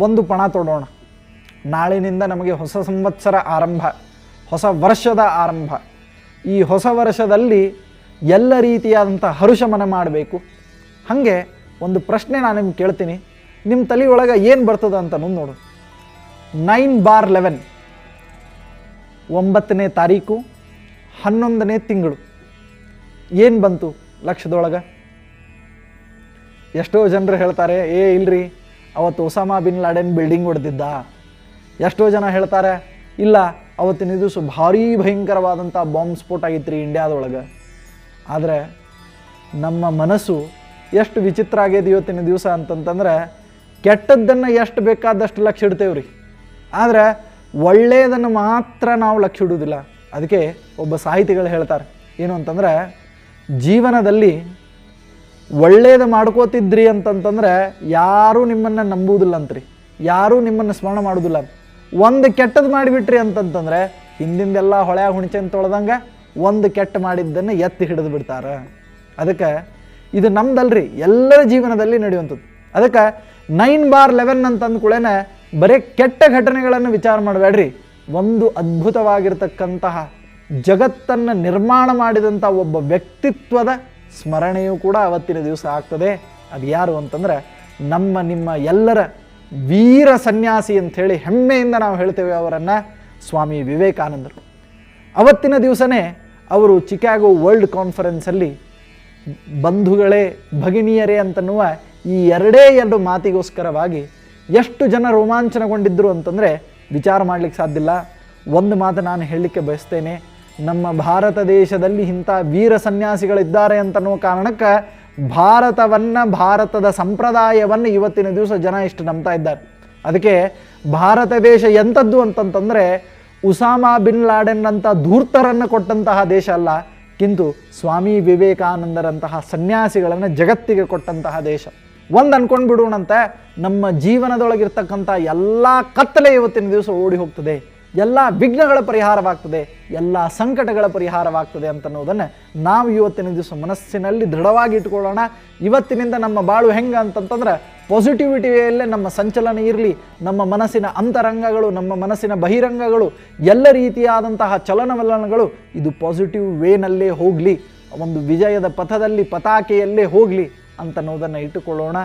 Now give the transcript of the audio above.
ಒಂದು ಪಣ ತೊಡೋಣ. ನಾಳಿನಿಂದ ನಮಗೆ ಹೊಸ ಸಂವತ್ಸರ ಆರಂಭ, ಹೊಸ ವರ್ಷದ ಆರಂಭ. ಈ ಹೊಸ ವರ್ಷದಲ್ಲಿ ಎಲ್ಲ ರೀತಿಯಾದಂಥ ಹರುಷಮನ ಮಾಡಬೇಕು. ಹಾಗೆ ಒಂದು ಪ್ರಶ್ನೆ ನಾನು ನಿಮ್ಗೆ ಕೇಳ್ತೀನಿ. ನಿಮ್ಮ ತಲೆಯೊಳಗೆ ಏನು ಬರ್ತದೆ ಅಂತ ನೋಡು. Nine bar eleven. ಒಂಬತ್ತನೇ ತಾರೀಕು, ಹನ್ನೊಂದನೇ ತಿಂಗಳು. ಏನು ಬಂತು ಲಕ್ಷದೊಳಗೆ? ಎಷ್ಟೋ ಜನರು ಹೇಳ್ತಾರೆ, ಏ ಇಲ್ರಿ ಅವತ್ತು ಒಸಾಮಾ ಬಿನ್ ಲಾಡೆನ್ ಬಿಲ್ಡಿಂಗ್ ಹೊಡೆದಿದ್ದ. ಎಷ್ಟೋ ಜನ ಹೇಳ್ತಾರೆ, ಇಲ್ಲ, ಅವತ್ತಿನ ದಿವಸ ಭಾರೀ ಭಯಂಕರವಾದಂಥ ಬಾಂಬ್ ಸ್ಫೋಟ ಆಗಿತ್ತು ರೀ ಇಂಡಿಯಾದೊಳಗೆ. ಆದರೆ ನಮ್ಮ ಮನಸ್ಸು ಎಷ್ಟು ವಿಚಿತ್ರ ಆಗ್ಯದ ಇವತ್ತಿನ ದಿವಸ ಅಂತಂತಂದ್ರೆ, ಕೆಟ್ಟದ್ದನ್ನು ಎಷ್ಟು ಬೇಕಾದಷ್ಟು ಲಕ್ಷ ಇಡ್ತೇವೆ ರೀ. ಆದರೆ ಒಳ್ಳೆಯದನ್ನು ಮಾತ್ರ ನಾವು ಲಕ್ಷ ಇಡುವುದಿಲ್ಲ ಅದಕ್ಕೆ ಒಬ್ಬ ಸಾಹಿತಿಗಳು ಹೇಳ್ತಾರೆ, ಏನು ಅಂತಂದ್ರೆ, ಜೀವನದಲ್ಲಿ ಒಳ್ಳೇದು ಮಾಡ್ಕೋತಿದ್ರಿ ಅಂತಂತಂದ್ರೆ ಯಾರೂ ನಿಮ್ಮನ್ನು ನಂಬುವುದಿಲ್ಲ ಅಂತ್ರಿ ಯಾರೂ ನಿಮ್ಮನ್ನು ಸ್ಮರಣ ಮಾಡೋದಿಲ್ಲ ಒಂದು ಕೆಟ್ಟದ್ದು ಮಾಡಿಬಿಟ್ರಿ ಅಂತಂತಂದ್ರೆ ಹಿಂದಿಂದೆಲ್ಲ ಹೊಳೆ ಹುಣಚೆನ್ ತೊಳೆದಂಗೆ ಒಂದು ಕೆಟ್ಟ ಮಾಡಿದ್ದನ್ನು ಎತ್ತಿ ಹಿಡಿದು ಬಿಡ್ತಾರೆ. ಅದಕ್ಕೆ ಇದು ನಮ್ದಲ್ರಿ, ಎಲ್ಲರ ಜೀವನದಲ್ಲಿ ನಡೆಯುವಂಥದ್ದು. ಅದಕ್ಕೆ ನೈನ್ ಬಾರ್ ಲೆವೆನ್ ಅಂತ ಅಂದ್ಕೂಡೇನೆ ಬರೀ ಕೆಟ್ಟ ಘಟನೆಗಳನ್ನು ವಿಚಾರ ಮಾಡಬೇಡ್ರಿ. ಒಂದು ಅದ್ಭುತವಾಗಿರ್ತಕ್ಕಂತಹ ಜಗತ್ತನ್ನು ನಿರ್ಮಾಣ ಮಾಡಿದಂಥ ಒಬ್ಬ ವ್ಯಕ್ತಿತ್ವದ ಸ್ಮರಣೆಯೂ ಕೂಡ ಅವತ್ತಿನ ದಿವಸ ಆಗ್ತದೆ. ಅದು ಯಾರು ಅಂತಂದ್ರೆ ನಮ್ಮ ನಿಮ್ಮ ಎಲ್ಲರ ವೀರ ಸನ್ಯಾಸಿ ಅಂಥೇಳಿ ಹೆಮ್ಮೆಯಿಂದ ನಾವು ಹೇಳ್ತೇವೆ ಅವರನ್ನು ಸ್ವಾಮಿ ವಿವೇಕಾನಂದರು. ಅವತ್ತಿನ ದಿವಸನೇ ಅವರು ಚಿಕಾಗೋ ವರ್ಲ್ಡ್ ಕಾನ್ಫರೆನ್ಸಲ್ಲಿ ಬಂಧುಗಳೇ, ಭಗಿನಿಯರೇ ಅಂತನ್ನುವ ಈ ಎರಡೇ ಎರಡು ಮಾತಿಗೋಸ್ಕರವಾಗಿ ಎಷ್ಟು ಜನ ರೋಮಾಂಚನಗೊಂಡಿದ್ದರು ಅಂತಂದರೆ ವಿಚಾರ ಮಾಡಲಿಕ್ಕೆ ಸಾಧ್ಯ ಒಂದು ಮಾತು ನಾನು ಹೇಳಲಿಕ್ಕೆ ಬಯಸ್ತೇನೆ. ನಮ್ಮ ಭಾರತ ದೇಶದಲ್ಲಿ ಇಂಥ ವೀರ ಸನ್ಯಾಸಿಗಳಿದ್ದಾರೆ ಅಂತನ್ನುವ ಕಾರಣಕ್ಕೆ ಭಾರತವನ್ನು, ಭಾರತದ ಸಂಪ್ರದಾಯವನ್ನು ಇವತ್ತಿನ ದಿವಸ ಜನ ಇಷ್ಟು ನಂಬ್ತಾ ಇದ್ದಾರೆ. ಅದಕ್ಕೆ ಭಾರತ ದೇಶ ಎಂಥದ್ದು ಅಂತಂತಂದರೆ ಉಸಾಮಾ ಬಿನ್ ಲಾಡೆನ್ ಅಂತ ಧೂರ್ತರನ್ನು ಕೊಟ್ಟಂತಹ ದೇಶ ಅಲ್ಲ, ಕಿಂತು ಸ್ವಾಮಿ ವಿವೇಕಾನಂದರಂತಹ ಸನ್ಯಾಸಿಗಳನ್ನು ಜಗತ್ತಿಗೆ ಕೊಟ್ಟಂತಹ ದೇಶ. ಒಂದು ಅನ್ಕೊಂಡು ಬಿಡೋಣಂತೆ, ನಮ್ಮ ಜೀವನದೊಳಗಿರ್ತಕ್ಕಂಥ ಎಲ್ಲ ಕತ್ತಲೆ ಇವತ್ತಿನ ದಿವಸ ಓಡಿ ಹೋಗ್ತದೆ. ಎಲ್ಲ ವಿಘ್ನಗಳ ಪರಿಹಾರವಾಗ್ತದೆ, ಎಲ್ಲ ಸಂಕಟಗಳ ಪರಿಹಾರವಾಗ್ತದೆ ಅಂತನ್ನೋದನ್ನು ನಾವು ಇವತ್ತಿನ ದಿವಸ ಮನಸ್ಸಿನಲ್ಲಿ ದೃಢವಾಗಿ ಇಟ್ಕೊಳ್ಳೋಣ ಇವತ್ತಿನಿಂದ ನಮ್ಮ ಬಾಳು ಹೆಂಗೆ ಅಂತಂತಂದ್ರೆ ಪಾಸಿಟಿವಿಟಿಯಲ್ಲೇ ನಮ್ಮ ಸಂಚಲನ ಇರಲಿ, ನಮ್ಮ ಮನಸ್ಸಿನ ಅಂತರಂಗಗಳು, ನಮ್ಮ ಮನಸ್ಸಿನ ಬಹಿರಂಗಗಳು, ಎಲ್ಲ ರೀತಿಯಾದಂತಹ ಚಲನವಲನಗಳು ಇದು ಪಾಸಿಟಿವ್ ವೇನಲ್ಲೇ ಹೋಗಲಿ ಒಂದು ವಿಜಯದ ಪಥದಲ್ಲಿ, ಪತಾಕೆಯಲ್ಲೇ ಹೋಗಲಿ ಅಂತನ್ನೋದನ್ನು ಇಟ್ಟುಕೊಳ್ಳೋಣ.